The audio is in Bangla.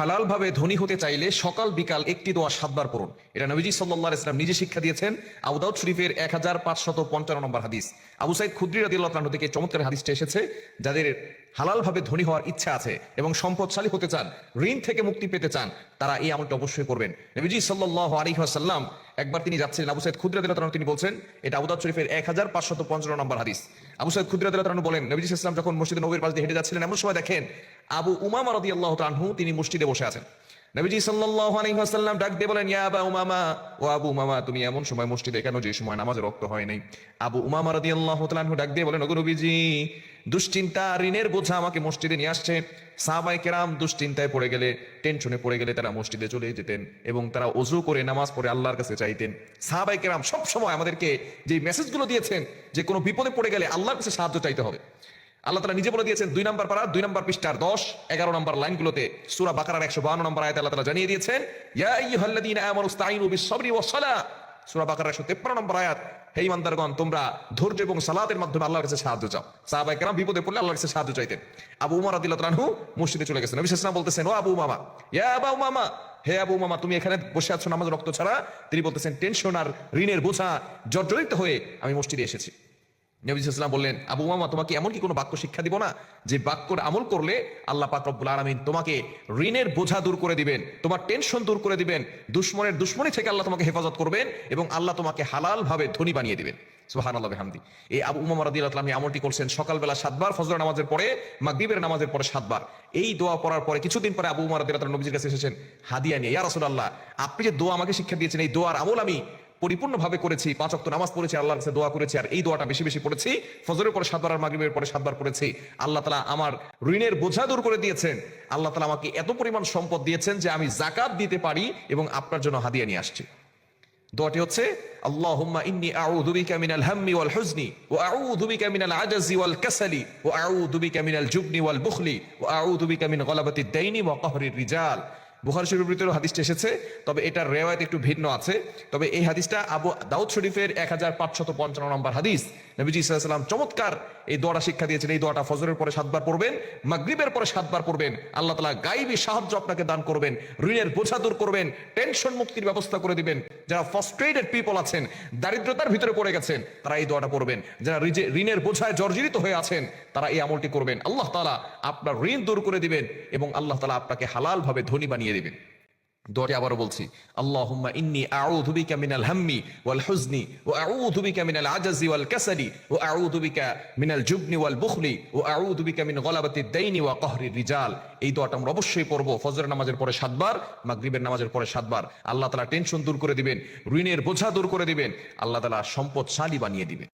হালাল ভাবে ধনী হতে চাইলে সকাল বিকাল একটি দোয়া সাতবার পড়ুন। এটা নবীজি সাল্লাহ ইসলাম নিজে শিক্ষা দিয়েছেন আবুদাউদ শরীফের এক হাজার পাঁচশত পঞ্চান্ন নম্বর হাদিস। আবু সাইদ খুদ্রি রাদিয়াল্লাহু থেকে চমৎকার হাদিসটা এসেছে, যাদের হালাল ভাবে ধনী হওয়ার ইচ্ছা আছে এবং সম্পদশালী হতে চান, ঋণ থেকে মুক্তি পেতে চান, তারা এই আমলটা অবশ্যই করবেন। নবীজি সাল্লাহ আলী সাল্লাম একবার তিনি যাচ্ছিলেন, আবু সাইদ খুদ্রা দিল্লাহ তিনি বলছেন, এটা আবুদাউদ শরীফের এক হাজার পাঁচশত পঞ্চান্ন নম্বর হাদিস। আবু সাইদ খুদ্রা দিল্লাহ বলেন, নবীজি ইসলাম যখন মসজিদ নবীর পাশ হেঁটে যাচ্ছিলেন, এমন সময় দেখেন আবু উমামা রাদিয়াল্লাহু তাআনহু তিনি মসজিদে বসে আছেন। নবীজি সাল্লাল্লাহু আলাইহি ওয়াসাল্লাম ডাক দিয়ে বলেন, ইয়া আবা উমামা, ও আবু উমামা, তুমি এমন সময় মসজিদে কেন যে সময় নামাজে রক্ত হয় নাই? আবু উমামা রাদিয়াল্লাহু তাআলা আনহু ডাক দিয়ে বলেন, ওগো নবীজি, দুশ্চিন্তা, ঋণের বোঝা আমাকে মসজিদে নিয়ে আসছে। সাহাবাই কেরাম দুশ্চিন্তায় পড়ে গেলে টেনশনে পড়ে গেলে তারা মসজিদে চলে যেতেন এবং তারা অজু করে নামাজ পড়ে আল্লাহর কাছে চাইতেন। সাহাবাই কেরাম সবসময় আমাদেরকে যে মেসেজগুলো দিয়েছেন, যে কোনো বিপদে পড়ে গেলে আল্লাহর কাছে সাহায্য চাইতে হবে। আল্লাহ তালা নিজে বলে দিয়েছেন, দুই নম্বর পারা, দুই নম্বর পৃষ্ঠার দশ, এগারো নম্বর লাইনগুলোতে সুরা বাকারার একশো বান্ন নম্বর আয়াত আল্লাহ জানিয়ে দিয়েছেন সূরা বাকারার একশো তেপ্পান্ন নম্বর আয়াত, হে ইমানদারগণ তোমরা ধৈর্য এবং সালাতের মাধ্যমে আল্লাহর কাছে সাহায্য চাও। সাহাবায়ে কেরাম বিপদে পড়লে আল্লাহর কাছে সাহায্য চাইতেন। আবু উমর রাদিয়াল্লাহু আনহু মসজিদে চলে গেছেন। আলাইহি ওয়াসাল্লাম বলতেছেন, ও আবু উমামা, ইয়া আবু উমামা, হে আবু মামা তুমি এখানে বসে আছো নামাজ রক্ত ছাড়া? তিনি বলতেছেন, টেনশন আর ঋণের বোঝা জর্জরিত হয়ে আমি মসজিদে এসেছি। নবী সাল্লাম বললেন, আবু মামা তোমাকে এমন কি কোনো বাক্য শিক্ষা দিব না? যে বাক্যর আমল করলে আল্লাহ পাক রব্বুল আলামিন তোমাকে ঋণের বোঝা দূর করে দিবেন, তোমার টেনশন দূর করে দিবেন, দুশ্মনের দুশ্মনী থেকে আল্লাহ তোমাকে হেফাজত করবেন এবং আল্লাহ তোমাকে হালাল ভাবে ধনী বানিয়ে দিবেন। আল্লাহ এই আবু করছেন, সকালবেলা সাতবার নামাজের পরে নামাজের পরে সাতবার। এই দোয়া পরে কিছুদিন পরে এসেছেন, হাদিয়া নিয়ে রাসূলুল্লাহ, আপনি যে দোয়া আমাকে শিক্ষা দিয়েছেন, এই দোয়ার আমল আমি পরিপূর্ণভাবে করেছি, পাঁচ অক্ত নামাজ পড়েছি, আল্লাহর কাছে দোয়া করেছি, আর এই দোয়াটা বেশি বেশি পড়েছি। ফজরের পরে সাতবার আর মাগরিবের পরে সাতবার পড়েছি। আল্লাহ তালা আমার ঋণের বোঝা দূর করে দিয়েছেন। আল্লাহ তালা আমাকে এত পরিমাণ সম্পদ দিয়েছেন যে আমি জাকাত দিতে পারি এবং আপনার জন্য হাদিয়া নিয়ে আসছি। দোয়াটি হচ্ছে, আল্লাহুম্মা ইন্নী আউযু বিকা মিনাল হাম্মি ওয়াল হুজনি ওয়া আউযু বিকা মিনাল আজাজি ওয়াল কাসালি ওয়া আউযু বিকা মিনাল জুবনি ওয়াল বুখলি ওয়া আউযু বিকা মিন গলাবাতিদ দাইনি ওয়া কাহরির রিজাল। বুখারী শরীফের ভিতরে হাদিসটা এসেছে, তবে এটার রেওয়ায়ত একটু ভিন্ন আছে। তবে এই হাদিসটা আবু দাউদ শরীফের এক হাজার পাঁচশত পঞ্চান্ন নম্বর হাদিস। নবীজি সাল্লাম চমৎকার এই দোয়াটা শিক্ষা দিয়েছেন, এই দোয়াটা ফজরের পরে সাতবার পড়বেন, মাগরিবের পরে সাতবার পড়বেন। আল্লাহ তালা গাইবী সাহায্য আপনাকে দান করবেন, ঋণের বোঝা দূর করবেন, টেনশন মুক্তির ব্যবস্থা করে দিবেন। যারা ফ্রাস্ট্রেটেড পিপল আছেন, দারিদ্রতার ভিতরে পড়ে গেছেন, তারা এই দোয়াটা পড়বেন। যারা ঋণের বোঝায় জর্জরিত হয়ে আছেন, তারা এই আমলটি করবেন। আল্লাহ তালা আপনার ঋণ দূর করে দিবেন এবং আল্লাহ তালা আপনাকে হালাল ভাবে ধনী বানিয়ে দিবেন। দোয়াটি আবারও বলছি ইন্নী হাম্মি ওয়াল হুজনি আজাজি ওয়াল জুবনি ওয়াল বুখলি ওয়া রিজাল। এই দোয়াটা আমরা অবশ্যই পড়ব ফজরের নামাজের পরে সাতবার, মাগরিবের নামাজের পরে সাতবার। আল্লাহ তাআলা টেনশন দূর করে দিবেন ঋণের বোঝা দূর করে দিবেন। আল্লাহ তাআলা সম্পদশালী বানিয়ে দিবেন।